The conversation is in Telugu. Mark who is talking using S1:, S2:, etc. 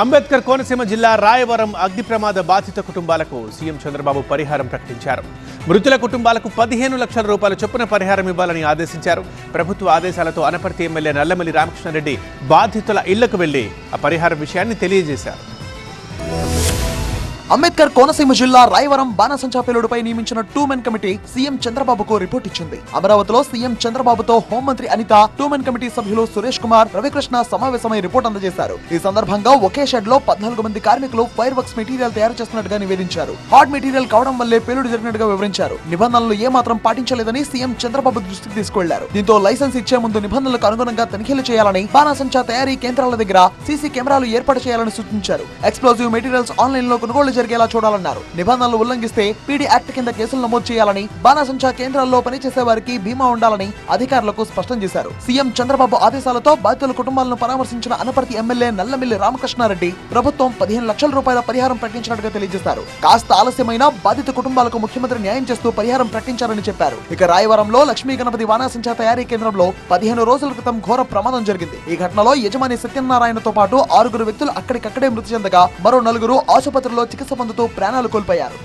S1: అంబేద్కర్ కోనసీమ జిల్లా రాయవరం అగ్ని ప్రమాద బాధిత కుటుంబాలకు సీఎం చంద్రబాబు పరిహారం ప్రకటించారు. మృతుల కుటుంబాలకు పదిహేను లక్షల రూపాయల చొప్పున పరిహారం ఇవ్వాలని ఆదేశించారు. ప్రభుత్వ ఆదేశాలతో అనపర్తి ఎమ్మెల్యే నల్లమల్లి రామకృష్ణారెడ్డి బాధితుల ఇళ్ళకు వెళ్ళి ఆ పరిహారం విషయాన్ని తెలియజేశారు.
S2: అంబేద్కర్ కోనసీమ జిల్లా రాయవరం బాణసంచా పేలుడుపై నియమించిన టూ మెన్ కమిటీ సీఎం చంద్రబాబుకు రిపోర్ట్ ఇచ్చింది. అమరావతిలో సీఎం చంద్రబాబుతో హోంమంత్రి అనిత టూ మెన్ కమిటీ సభ్యులు సురేష్ కుమార్ రవికృష్ణ సమావేశమై రిపోర్ట్ అందజేశారు. ఈ సందర్భంగా ఒకే షెడ్లో పద్నాలుగు మంది కార్మికులు ఫైర్ వర్క్స్ మెటీరియల్ తయారు చేస్తున్నట్టుగా నివేదించారు. హాట్ మెటీరియల్ కావడం వల్లే పేలుడు జరిగినట్టుగా వివరించారు. నిబంధనలు ఏ మాత్రం పాటించలేదని సీఎం చంద్రబాబు దృష్టికి తీసుకెళ్ళారు దీంతో లైసెన్స్ ఇచ్చే ముందు నిబంధనలకు అనుగుణంగా తనిఖీలు చేయాలని బాణసంచా తయారీ కేంద్రాల దగ్గర సీసీ కెమెరాలు ఏర్పాటు చేయాలని సూచించారు. ఎక్స్ప్లోజివ్ మెటీరియల్స్ ఆన్లైన్లో కొనుగోలు జరిగేలా చూడాలన్నారు. నిబంధనలు ఉల్లంఘిస్తే పీడీ యాక్ట్ కింద కేసులు నమోదు చేయాలని బాణాసంచా కేంద్రాల్లో పనిచేసే వారికి బీమా ఉండాలని అధికారులకు స్పష్టం చేశారు. సీఎం చంద్రబాబు ఆదేశాలతో బాధితుల కుటుంబాలను పరామర్శించిన అనపర్తి ఎమ్మెల్యే నల్లమిల్లి రామకృష్ణారెడ్డి ప్రభుత్వం పదిహేను లక్షల రూపాయల పరిహారం ప్రకటించినట్టుగా తెలియజేశారు. కాస్త ఆలస్యమైన బాధిత కుటుంబాలకు ముఖ్యమంత్రి న్యాయం చేస్తూ పరిహారం ప్రకటించారని చెప్పారు. ఇక రాయవరంలో లక్ష్మీ గణపతి వానాసించ తయారీ కేంద్రంలో పదిహేను రోజుల క్రితం ఘోర ప్రమాదం జరిగింది. ఈ ఘటనలో యజమాని సత్యనారాయణతో పాటు ఆరుగురు వ్యక్తులు అక్కడికక్కడే మృతి చెందగా మరో నలుగురు ఆసుపత్రిలో చికిత్స సంబంధంతో ప్రాణాలు కోల్పోయారు.